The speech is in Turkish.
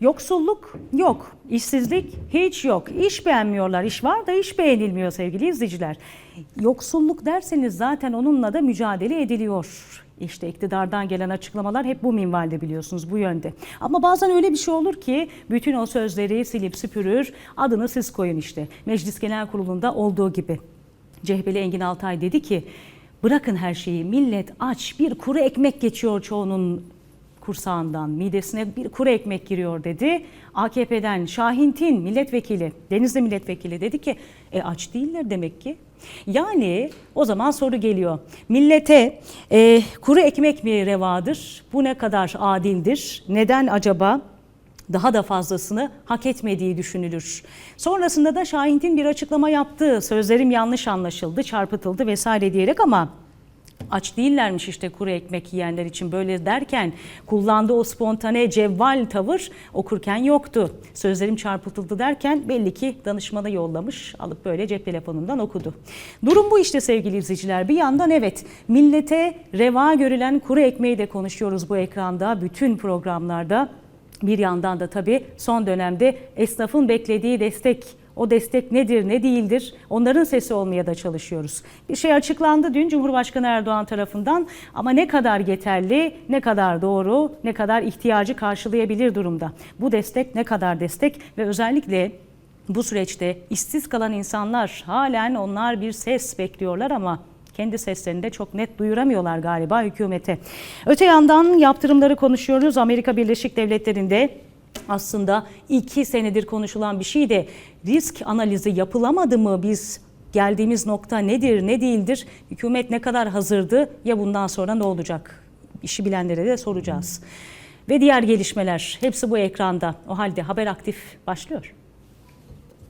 Yoksulluk yok, işsizlik hiç yok. İş beğenmiyorlar, iş var da iş beğenilmiyor sevgili izleyiciler. Yoksulluk derseniz zaten onunla da mücadele ediliyor. İşte iktidardan gelen açıklamalar hep bu minvalde biliyorsunuz bu yönde. Ama bazen öyle bir şey olur ki bütün o sözleri silip süpürür adını siz koyun işte. Meclis Genel Kurulu'nda olduğu gibi. CHP'li Engin Altay dedi ki bırakın her şeyi millet aç bir kuru ekmek geçiyor çoğunun kursağından midesine bir kuru ekmek giriyor dedi. AKP'den Şahin Tin milletvekili, Denizli milletvekili dedi ki e aç değiller demek ki. Yani o zaman soru geliyor. Millete e, kuru ekmek mi revadır? Bu ne kadar adildir? Neden acaba? daha da fazlasını hak etmediği düşünülür. Sonrasında da Şahintin bir açıklama yaptı. Sözlerim yanlış anlaşıldı, çarpıtıldı vesaire diyerek ama aç değillermiş işte kuru ekmek yiyenler için böyle derken kullandığı o spontane cevval tavır okurken yoktu. Sözlerim çarpıtıldı derken belli ki danışmana yollamış alıp böyle cep telefonundan okudu. Durum bu işte sevgili izleyiciler. Bir yandan evet millete reva görülen kuru ekmeği de konuşuyoruz bu ekranda bütün programlarda. Bir yandan da tabii son dönemde esnafın beklediği destek o destek nedir, ne değildir? Onların sesi olmaya da çalışıyoruz. Bir şey açıklandı dün Cumhurbaşkanı Erdoğan tarafından ama ne kadar yeterli, ne kadar doğru, ne kadar ihtiyacı karşılayabilir durumda. Bu destek ne kadar destek ve özellikle bu süreçte işsiz kalan insanlar halen onlar bir ses bekliyorlar ama kendi seslerini de çok net duyuramıyorlar galiba hükümete. Öte yandan yaptırımları konuşuyoruz. Amerika Birleşik Devletleri'nde aslında iki senedir konuşulan bir şey de risk analizi yapılamadı mı? Biz geldiğimiz nokta nedir ne değildir? Hükümet ne kadar hazırdı? Ya bundan sonra ne olacak? İşi bilenlere de soracağız. Ve diğer gelişmeler hepsi bu ekranda. O halde haber aktif başlıyor.